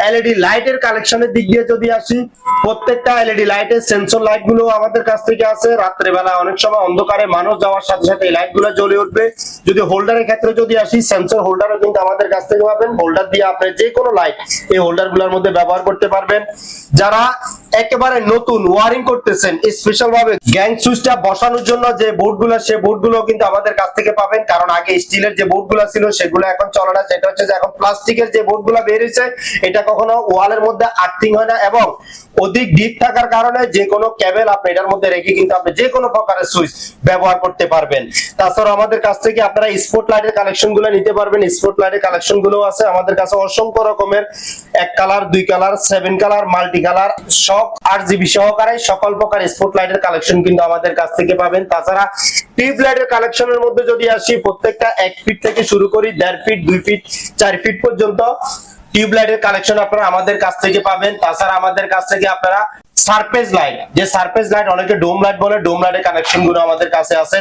LED লাইটের কালেকশনের দিক দিয়ে যদি আসি প্রত্যেকটা এলইডি লাইটের সেন্সর লাইটগুলো আমাদের কাছ থেকে আছে রাত্রেবেলা অনেক সময় অন্ধকারে মানুষ যাওয়ার সাথে সাথে এই লাইটগুলো জ্বলে উঠবে। যদি হোল্ডারের ক্ষেত্রে যদি আসি সেন্সর হোল্ডারও কিন্তু আমাদের কাছ থেকে পাবেন। হোল্ডার দিয়ে আপনি যে কোনো লাইট এই হোল্ডারগুলোর মধ্যে ব্যবহার করতে পারবেন। যারা একেবারে নতুন ওয়ারিং করতেছেন স্পেশাল ভাবে গ্যাং সুইচটা বসানোর জন্য যে বোর্ডগুলো, সে বোর্ডগুলো কিন্তু আমাদের কাছ থেকে পাবেন। কারণ আগে স্টিলের যে বোর্ডগুলো ছিল, সেগুলো এখন চলে না। সেটা হচ্ছে যে এখন প্লাস্টিকের যে বোর্ডগুলো বেরিয়েছে এটা কখনো ওয়ালের মধ্যে আর্থিং হয় না। এবং অধিক ডিপ থাকার কারণে যে কোনো কেবল আপনি এটার মধ্যে রেখে কিন্তু আপনি যে কোনো প্রকারের সুইচ ব্যবহার করতে পারবেন। তাছাড়া আমাদের কাছ থেকে আপনারা স্পট লাইটের কালেকশনগুলো নিতে পারবেন। স্পট লাইটের কালেকশনগুলো আছে। আমাদের কাছে অসংখ্য রকমের এক কালার দুই colour seven colour multi colour সব আট জিবি সহকারে সকল প্রকার স্পট লাইটের কালেকশন কিন্তু আমাদের কাছ থেকে পাবেন। তাছাড়া টিউব লাইটের কালেকশনের মধ্যে যদি আসি, প্রত্যেকটা এক ফিট থেকে শুরু করি, দেড় ফিট দুই ফিট চার ফিট পর্যন্ত টিউব লাইটের কালেকশন আপনারা আমাদের কাছ থেকে পাবেন। তাছাড়া আমাদের কাছ থেকে আপনারা সারফেস লাইট, যে সারফেস লাইট অনেকে ডোম লাইট বলে, ডোম লাইটের কানেকশনগুলো আমাদের কাছে আছে।